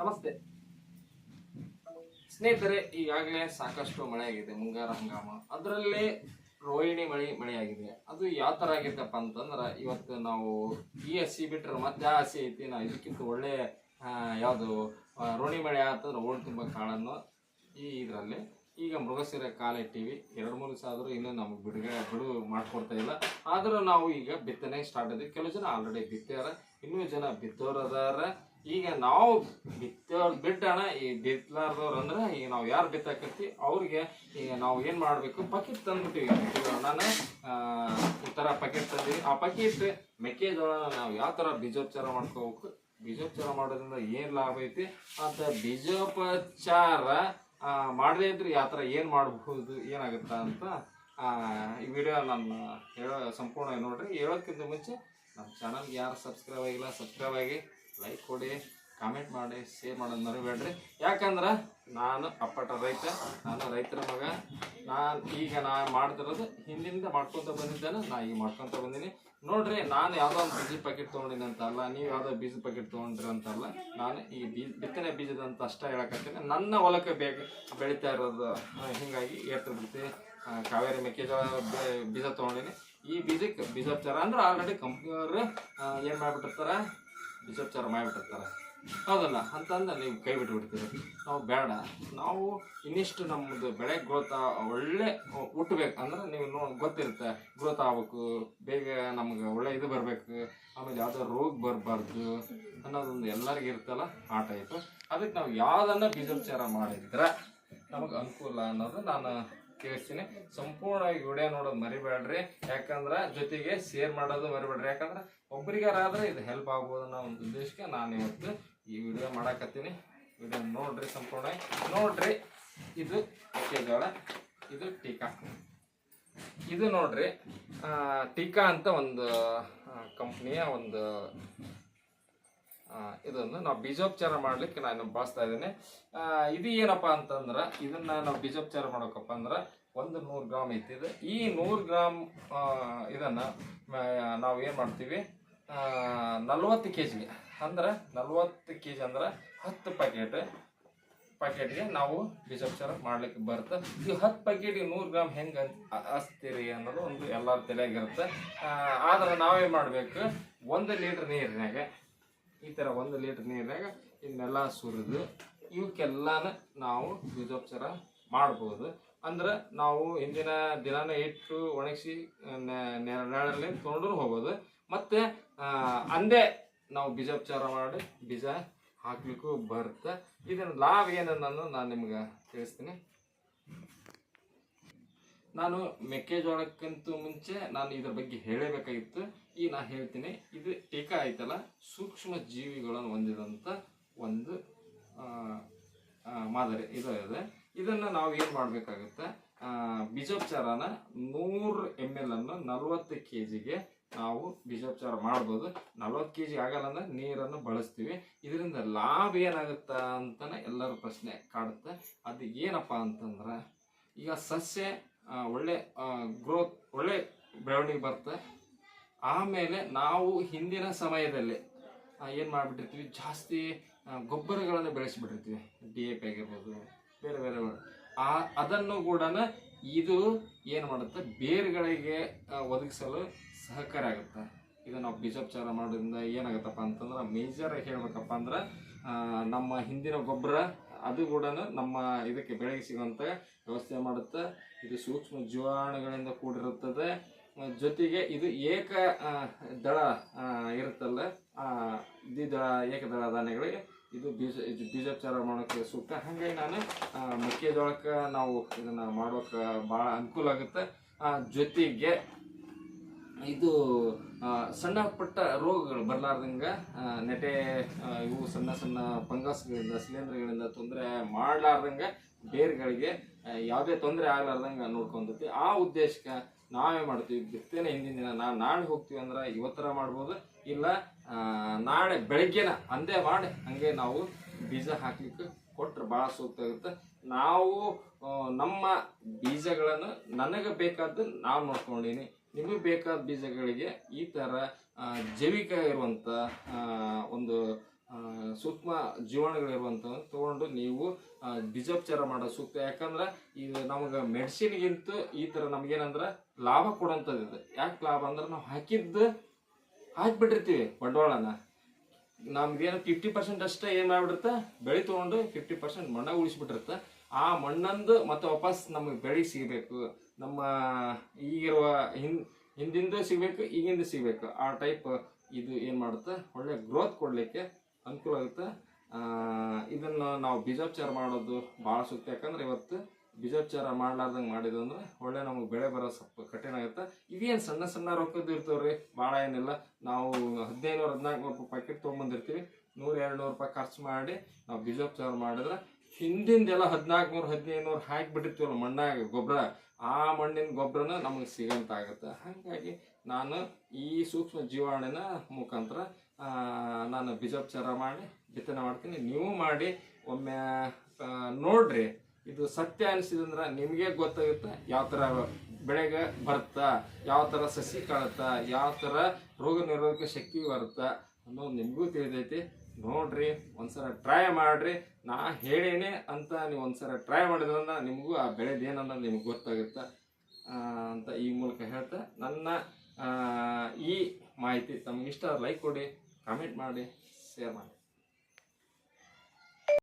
ನಮಸ್ತೆ. ಸ್ನೇಹಿತರೆ, ಈಗಾಗಲೇ ಸಾಕಷ್ಟು ಮಳೆ ಆಗಿದೆ ಮುಂಗಾರ ಹಂಗಾಮ. ಅದರಲ್ಲಿ ರೋಹಿಣಿ ಮಳೆ, ಮಳೆಯಾಗಿದೆ. ಅದು ಯಾವ ಥರ ಆಗಿರ್ತಪ್ಪ ಅಂತಂದ್ರೆ, ಇವತ್ತು ನಾವು ಈ ಹಸಿ ಬಿಟ್ಟರೆ ಮತ್ತೆ ಆ ಹಸಿ ಐತಿ, ನಾವು ಇದಕ್ಕಿಂತ ಒಳ್ಳೆ ಯಾವುದು ರೋಹಿಣಿ ಮಳೆ ಆತಂದ್ರೆ ಓಡ್ ತುಂಬ ಕಾಳನ್ನು ಈ ಇದರಲ್ಲಿ. ಈಗ ಮೃಗಶಿರ ಕಾಲಿಟ್ಟಿವಿ ಎರಡು, ಮೂರು ದಿವಸ ಆದರೂ ಇನ್ನೂ ನಮಗೆ ಬಿಡುಗಡೆ, ಬಿಡು ಮಾಡ್ಕೊಡ್ತಾ ಇಲ್ಲ. ಆದರೂ ನಾವು ಈಗ ಬಿತ್ತನೆ ಸ್ಟಾರ್ಟ್ ಆದ್ವಿ ಕೆಲವು ಜನ ಆಲ್ರೆಡಿ ಬಿತ್ತಾರ ಇನ್ನೂ ಜನ ಬಿತ್ತೋರು ಅದಾರ. ಈಗ ನಾವು ಬಿತ್ತೋರ್ ಬಿಟ್ಟಣ, ಈ ಬಿತ್ತಲಾರ್ದವ್ರು ಅಂದ್ರೆ ಈಗ ನಾವು ಯಾರು ಬಿತ್ತಾಕತ್ತಿ, ಅವ್ರಿಗೆ ಈಗ ನಾವು ಏನು ಮಾಡಬೇಕು ಪಕೆಟ್ ತಂದ್ಬಿಟ್ಟಿವಿ. ನಾನು ಈ ಥರ ಪಕೆಟ್ ತಂದೀವಿ ಆ ಪಕೆಟ್ ಮೆಕ್ಕೆಜೋಳನ ನಾವು ಯಾವ ಥರ ಬೀಜೋಪಚಾರ ಮಾಡ್ಕೋಬೇಕು? ಬೀಜೋಪಚಾರ ಮಾಡೋದ್ರಿಂದ ಏನು ಲಾಭ ಐತಿ? ಅಂತ ಬೀಜೋಪಚಾರ ಮಾಡದೇ ಇದ್ರೆ ಯಾವ ಥರ ಏನು ಮಾಡಬಹುದು, ಏನಾಗುತ್ತಾ ಅಂತ ಈ ವಿಡಿಯೋ ನಾನು ಹೇಳೋ ಸಂಪೂರ್ಣ ನೋಡ್ರಿ. ಹೇಳೋಕ್ಕಿಂತ ಮುಂಚೆ ನಮ್ಮ ಚಾನಲ್ಗೆ ಯಾರು ಸಬ್ಸ್ಕ್ರೈಬ್ ಆಗಿಲ್ಲ ಸಬ್ಸ್ಕ್ರೈಬ್ ಆಗಿ. ಲೈಕ್ ಕೊಡಿ ಕಾಮೆಂಟ್ ಮಾಡಿ ಶೇರ್ ಮಾಡೋದು ಮರಿಬೇಡ್ರಿ ಯಾಕಂದ್ರೆ ನಾನು ಅಪ್ಪಟ ರೈತ, ನಾನು ರೈತರ ಮಗ. ನಾನು ಈಗ ನಾ ಮಾಡ್ತಿರೋದು ಹಿಂದಿಂದ ಮಾಡ್ಕೊತ ಬಂದಿದ್ದೇನೆ, ನಾ ಈಗ ಮಾಡ್ಕೊತ ಬಂದೀನಿ. ನೋಡ್ರಿ, ನಾನು ಯಾವುದೋ ಒಂದು ಬೀಜ ಪ್ಯಾಕೆಟ್ ತೊಗೊಂಡಿನಿ ಅಂತಲ್ಲ ನೀವು ಯಾವುದೋ ಬೀಜ ಪ್ಯಾಕೆಟ್ ತೊಗೊಂಡ್ರಿ ಅಂತಲ್ಲ ನಾನು ಈ ಬೀಜ ಬಿತ್ತನೆ ಬೀಜದ ಅಂತ ಅಷ್ಟೇ ಹೇಳಕತ್ತೀನಿ. ನನ್ನ ಹೊಲಕ್ಕೆ ಬೇಗ ಬೆಳೀತಾ ಇರೋದು ಹಿಂಗಾಗಿ ಏರ್ತು ಬಿಡ್ತಿ. ಕಾವೇರಿ ಮೆಕ್ಕೆಜೋಳ ಬೀಜ ತೊಗೊಂಡಿನಿ. ಈ ಬೀಜಕ್ಕೆ ಚರ ಅಂದ್ರೆ ಆಲ್ರೆಡಿ ಕಂಪ್ನಿಯವರು ಏನು ಮಾಡಿಬಿಟ್ಟಿರ್ತಾರೆ? ಬೀಜೋಪಚಾರ ಮಾಡಿಬಿಟ್ಟಿರ್ತಾರೆ. ಹೌದಲ್ಲ? ಅಂತಂದು ನೀವು ಕೈ ಬಿಟ್ಟು ಬಿಡ್ತೀರಿ ನಾವು ಬೇಡ. ನಾವು ಇನ್ನಿಷ್ಟು ನಮ್ಮದು ಬೆಳೆ ಗ್ರೋತ್ ಒಳ್ಳೆ ಹುಟ್ಟಬೇಕು. ಅಂದ್ರೆ ನೀವು ನೋ, ಗೊತ್ತಿರುತ್ತೆ. ಗ್ರೋತ್ ಆಗ್ಬೇಕು. ಬೇಗ ನಮ್ಗೆ ಒಳ್ಳೆ ಇದು ಬರಬೇಕು. ಆಮೇಲೆ ಯಾವುದೋ ರೋಗ ಬರಬಾರ್ದು ಅನ್ನೋದೊಂದು ಎಲ್ಲರಿಗೂ ಇರುತ್ತಲ್ಲ ಆ ಟೈಪ್ ಅದಕ್ಕೆ ನಾವು ಯಾವುದನ್ನು ಬೀಜೋಪಚಾರ ಮಾಡಿದ್ರೆ ನಮಗೆ ಅನುಕೂಲ ಅನ್ನೋದು ನಾನು ತಿಳಿಸ್ತೀನಿ ಸಂಪೂರ್ಣವಾಗಿ ವಿಡಿಯೋ ನೋಡೋದು ಮರಿಬೇಡ್ರಿ. ಯಾಕಂದ್ರೆ ಜೊತೆಗೆ ಶೇರ್ ಮಾಡೋದು ಮರಿಬೇಡ್ರಿ. ಯಾಕಂದ್ರೆ ಒಬ್ರಿಗಾರಾದ್ರೆ ಇದು ಹೆಲ್ಪ್ ಆಗ್ಬೋದು ಅನ್ನೋ ಒಂದು ಉದ್ದೇಶಕ್ಕೆ ನಾನು ಇವತ್ತು ಈ ವಿಡಿಯೋ ಮಾಡಾಕತ್ತೀನಿ. ವಿಡಿಯೋ ನೋಡ್ರಿ ಸಂಪೂರ್ಣವಾಗಿ. ನೋಡ್ರಿ, ಇದು ಮೆಕ್ಕೆಜೋಳ ಇದು ಟೀಕಾ. ಇದು ನೋಡ್ರಿ ಟೀಕಾ ಅಂತ ಒಂದು ಕಂಪ್ನಿಯ ಒಂದು ಇದನ್ನು ನಾವು ಬೀಜೋಪಚಾರ ಮಾಡ್ಲಿಕ್ಕೆ ನಾನು ಬಳಸ್ತಾ ಇದ್ದೀನಿ. ಇದು ಏನಪ್ಪ ಅಂತಂದ್ರೆ, ಇದನ್ನ ನಾವು ಬೀಜೋಪಚಾರ ಮಾಡೋಕಪ್ಪ ಅಂದ್ರೆ ಒಂದು ನೂರು ಗ್ರಾಮ್ ಐತಿ ಇದು ಈ ನೂರು ಗ್ರಾಮ್ ಇದನ್ನು ನಾವು ಏನು ಮಾಡ್ತೀವಿ? ನಲ್ವತ್ತು ಕೆ ಜಿಗೆ ಅಂದ್ರೆ ನಲ್ವತ್ತು ಕೆ ಜಿ ಅಂದ್ರೆ ಹತ್ತು ಪ್ಯಾಕೆಟ್ ಪ್ಯಾಕೆಟ್ಗೆ ನಾವು ಬೀಜೋಪಚಾರ ಮಾಡ್ಲಿಕ್ಕೆ ಬರುತ್ತೆ. ಈ ಹತ್ತು ಪ್ಯಾಕೆಟ್ಗೆ ನೂರು ಗ್ರಾಮ್ ಹೆಂಗೆ ಹಚ್ತೀರಿ ಅನ್ನೋದು ಒಂದು ಎಲ್ಲರ ತಲೆಯಾಗಿರುತ್ತೆ. ಆದ್ರೆ ನಾವೇನು ಮಾಡಬೇಕು? ಒಂದು ಲೀಟ್ರ್ ನೀರಿನಾಗ ಈ ಥರ ಒಂದು ಲೀಟ್ರ್ ನೀರಿನಾಗ ಇದನ್ನೆಲ್ಲ ಸುರಿದು ಇವಕ್ಕೆಲ್ಲಾನ ನಾವು ಬೀಜೋಪಚಾರ ಮಾಡ್ಬೋದು. ಅಂದ್ರೆ ನಾವು ಹಿಂದಿನ ದಿನಾನ ಇಟ್ಟು ಒಣಗಿಸಿ ನೆರಳಲ್ಲಿ ತೊಗೊಂಡ್ರು ಹೋಗೋದು. ಮತ್ತು ಅಂದೇ ನಾವು ಬೀಜೋಪಚಾರ ಮಾಡಿ ಬೀಜ ಹಾಕ್ಲಿಕ್ಕೂ ಬರುತ್ತೆ. ಇದರ ಲಾಭ ಏನನ್ನೋದು ನಾನು ನಿಮ್ಗೆ ತಿಳಿಸ್ತೀನಿ. ನಾನು ಮೆಕ್ಕೆಜೋಳಕ್ಕಿಂತ ಮುಂಚೆ ನಾನು ಇದ್ರ ಬಗ್ಗೆ ಹೇಳಬೇಕಾಗಿತ್ತು. ಈ ನಾ ಹೇಳ್ತೀನಿ, ಇದು ಟೀಕಾ ಐತಲ್ಲ, ಸೂಕ್ಷ್ಮ ಜೀವಿಗಳನ್ನು ಹೊಂದಿದಂಥ ಒಂದು ಮಾದರಿ ಇದು ಇದೆ. ಇದನ್ನು ನಾವು ಏನು ಮಾಡಬೇಕಾಗುತ್ತೆ? ಬೀಜೋಪಚಾರನ ನೂರು ಎಂ ಎಲ್ ಅನ್ನು ನಲ್ವತ್ತು ಕೆ ಜಿಗೆ ನಾವು ಬೀಜೋಪಚಾರ ಮಾಡ್ಬೋದು. ನಲ್ವತ್ತು ಕೆ ಜಿ ಆಗಲ್ಲ ಅಂದ್ರೆ ನೀರನ್ನು ಬಳಸ್ತೀವಿ. ಇದರಿಂದ ಲಾಭ ಏನಾಗುತ್ತಾ ಅಂತಾನೆ ಎಲ್ಲರ ಪ್ರಶ್ನೆ ಕಾಡುತ್ತೆ. ಅದು ಏನಪ್ಪ ಅಂತಂದ್ರೆ, ಈಗ ಸಸ್ಯ ಒಳ್ಳೆ ಗ್ರೋತ್ ಒಳ್ಳೆ ಬೆಳವಣಿಗೆ ಬರುತ್ತೆ. ಆಮೇಲೆ ನಾವು ಹಿಂದಿನ ಸಮಯದಲ್ಲಿ ಏನು ಮಾಡ್ಬಿಟ್ಟಿರ್ತೀವಿ? ಜಾಸ್ತಿ ಗೊಬ್ಬರಗಳನ್ನು ಬೆಳೆಸಿಬಿಟ್ಟಿರ್ತೀವಿ. ಡಿ ಎ ಪಿ ಆಗಿರ್ಬೋದು ಬೇರೆ ಬೇರೆ ಆ ಅದನ್ನು ಕೂಡ ಇದು ಏನು ಮಾಡುತ್ತೆ? ಬೇರುಗಳಿಗೆ ಒದಗಿಸಲು ಸಹಕಾರಿ ಆಗುತ್ತೆ. ಇದು ನಾವು ಬೀಜೋಪಚಾರ ಮಾಡೋದ್ರಿಂದ ಏನಾಗುತ್ತಪ್ಪ ಅಂತಂದ್ರೆ ಮೇಜರ್ ಹೇಳ್ಬೇಕಪ್ಪ ಅಂದ್ರೆ ನಮ್ಮ ಹಿಂದಿನ ಗೊಬ್ಬರ ಅದು ಕೂಡ ನಮ್ಮ ಇದಕ್ಕೆ ಬೆಳೆಗೆ ಸಿಗುವಂಥ ವ್ಯವಸ್ಥೆ ಮಾಡುತ್ತೆ. ಇದು ಸೂಕ್ಷ್ಮ ಜೀವಾಣುಗಳಿಂದ ಕೂಡಿರುತ್ತದೆ. ಜೊತೆಗೆ ಇದು ಏಕ ದಳ ಇರುತ್ತಲ್ಲ ಆ, ದ್ವಿದಳ ಏಕದಳ ಧಾನ್ಯಗಳಿಗೆ ಇದು ಬೀಜ, ಇದು ಬೀಜೋಪಚಾರ ಮಾಡೋಕ್ಕೆ ಸೂಕ್ತ. ಹಾಗಾಗಿ ನಾನು ಮೆಕ್ಕೆಜೋಳಕ್ಕೆ ನಾವು ಇದನ್ನು ಮಾಡೋಕ್ಕೆ ಭಾಳ ಅನುಕೂಲ ಆಗುತ್ತೆ. ಜೊತೆಗೆ ಇದು ಸಣ್ಣ ಪುಟ್ಟ ರೋಗಗಳು ಬರಲಾರ್ದಂಗೆ ನೆಟೆ ಇವು ಸಣ್ಣ ಸಣ್ಣ ಫಂಗಸ್ಗಳಿಂದ, ಸಿಲಿಂಡರ್ಗಳಿಂದ ತೊಂದರೆ ಮಾಡಲಾರ್ದಂಗೆ ಬೇರ್ಗಳಿಗೆ ಯಾವುದೇ ತೊಂದರೆ ಆಗ್ಲಾರ್ದಂಗೆ ನೋಡ್ಕೊಂತೈತಿ. ಆ ಉದ್ದೇಶಕ್ಕೆ ನಾವೇ ಮಾಡ್ತೀವಿ. ಬಿತ್ತನೆ ಹಿಂದಿನ ದಿನ ನಾವು ನಾಳೆ ಹೋಗ್ತೀವಿ ಅಂದ್ರೆ ಇವತ್ತರ ಮಾಡ್ಬೋದು. ಇಲ್ಲ ನಾಳೆ ಬೆಳಗ್ಗೆನ ಅಂದೇ ಮಾಡಿ ಹಂಗೆ ನಾವು ಬೀಜ ಹಾಕ್ಲಿಕ್ಕೆ ಕೊಟ್ರೆ ಭಾಳ ಸೂಕ್ತ ಆಗುತ್ತೆ ನಾವು ನಮ್ಮ ಬೀಜಗಳನ್ನು ನನಗೆ ಬೇಕಾದ್ದು ನಾವು ನೋಡ್ಕೊಂಡೀನಿ. ನಿಮಗೆ ಬೇಕಾದ ಬೀಜಗಳಿಗೆ ಈ ಥರ ಜೈವಿಕ ಇರುವಂಥ ಒಂದು ಸೂಕ್ಷ್ಮ ಜೀವಾಣುಗಳಿರುವಂಥದ್ದು ತೊಗೊಂಡು ನೀವು ಬೀಜೋಪಚಾರ ಮಾಡೋದು ಸೂಕ್ತ. ಯಾಕಂದ್ರೆ ಇದು ನಮಗೆ ಮೆಡಿಸಿನ್ಗಿಂತ ಈ ಥರ ನಮಗೇನಂದ್ರೆ ಲಾಭ ಕೊಡೋಂಥದ್ದು ಇದು ಯಾಕೆ ಲಾಭ ಅಂದ್ರೆ ನಾವು ಹಾಕಿದ್ದು ಹಾಕಿಬಿಟ್ಟಿರ್ತೀವಿ ಬಂಡವಾಳನ. ನಮ್ಗೇನು ಫಿಫ್ಟಿ ಪರ್ಸೆಂಟ್ ಅಷ್ಟೇ ಏನು ಮಾಡ್ಬಿಡುತ್ತೆ? ಬೆಳೆ ತೊಗೊಂಡು ಫಿಫ್ಟಿ ಪರ್ಸೆಂಟ್ ಮಣ್ಣಾಗ ಉಳಿಸ್ಬಿಟ್ಟಿರುತ್ತೆ. ಆ ಮಣ್ಣಂದು ಮತ್ತೆ ವಾಪಸ್ ನಮಗೆ ಬೆಳೆ ಸಿಗಬೇಕು. ನಮ್ಮ ಈಗಿರುವ ಹಿಂದ್ ಹಿಂದಿಂದು ಸಿಗಬೇಕು, ಈಗಿಂದ ಸಿಗಬೇಕು. ಆ ಟೈಪ್ ಇದು ಏನು ಮಾಡುತ್ತೆ? ಒಳ್ಳೆ ಗ್ರೋತ್ ಕೊಡಲಿಕ್ಕೆ ಅನುಕೂಲ ಆಗುತ್ತೆ. ಇದನ್ನು ನಾವು ಬೀಜೋಪಚಾರ ಮಾಡೋದು ಭಾಳ ಸೂಕ್ತ. ಯಾಕಂದ್ರೆ ಇವತ್ತು ಬೀಜೋಪಚಾರ ಮಾಡ್ಲಾರ್ದಂಗೆ ಮಾಡಿದ್ವು ಅಂದ್ರೆ ಒಳ್ಳೆ ನಮಗೆ ಬೆಳೆ ಬರೋ ಸ್ವಲ್ಪ ಕಠಿಣ ಆಗುತ್ತೆ. ಇವೇನು ಸಣ್ಣ ಸಣ್ಣ ರೊಕ್ಕದ್ದು ಇರ್ತಾವ್ರಿ? ಭಾಳ ಏನಿಲ್ಲ. ನಾವು ಹದಿನೈದು ಹದಿನಾಲ್ಕು ರೂಪಾಯಿ ಪ್ಯಾಕೆಟ್ ತೊಗೊಂಬಂದಿರ್ತೀವಿ. ನೂರು ಎರಡು ನೂರು ರೂಪಾಯಿ ಖರ್ಚು ಮಾಡಿ ನಾವು ಬೀಜೋಪಚಾರ ಮಾಡಿದ್ರೆ ಹಿಂದಿಂದೆಲ್ಲ ಹದಿನಾಲ್ಕು ನೂರು, ಹದಿನೈದು ನೂರು ಹಾಕಿಬಿಟ್ಟಿರ್ತೀವಲ್ಲ ಮಣ್ಣಾಗ ಗೊಬ್ಬರ ಆ ಮಣ್ಣಿನ ಗೊಬ್ಬರನ ನಮಗೆ ಸಿಗಂತ ಆಗುತ್ತೆ. ಹಾಗಾಗಿ ನಾನು ಈ ಸೂಕ್ಷ್ಮ ಜೀವಾಣಿನ ಮುಖಾಂತರ ನಾನು ಬೀಜೋಪಚಾರ ಮಾಡಿ, ಬಿತ್ತನೆ ಮಾಡ್ತೀನಿ. ನೀವು ಮಾಡಿ, ಒಮ್ಮೆ ನೋಡ್ರಿ. ಇದು ಸತ್ಯ ಅನಿಸಿದಂದ್ರೆ ನಿಮಗೆ ಗೊತ್ತಾಗುತ್ತೆ ಯಾವ ಥರ ಬೆಳೆಗೆ ಬರುತ್ತಾ, ಯಾವ ಥರ ಸಸಿ ಕಾಳುತ್ತಾ, ಯಾವ ಥರ ರೋಗ ನಿರೋಧಕ ಶಕ್ತಿ ಬರುತ್ತಾ ಅನ್ನೋದು ನಿಮಗೂ ತಿಳಿದೈತಿ. ನೋಡ್ರಿ, ಒಂದ್ಸಲ ಟ್ರೈ ಮಾಡ್ರಿ. ನಾ ಹೇಳೇನೆ ಅಂತ ನೀವು ಒಂದ್ಸಲ ಟ್ರೈ ಮಾಡಿದ್ರನ್ನ ನಿಮಗೂ ಆ ಬೆಳೆದು ನಿಮ್ಗೆ ಗೊತ್ತಾಗುತ್ತೆ ಅಂತ ಈ ಮೂಲಕ ಹೇಳ್ತಾ ನನ್ನ ಈ ಮಾಹಿತಿ ತಮ್ಗಿಷ್ಟ ಲೈಕ್ ಕೊಡಿ ಕಾಮೆಂಟ್ ಮಾಡಿ ಶೇರ್ ಮಾಡಿ.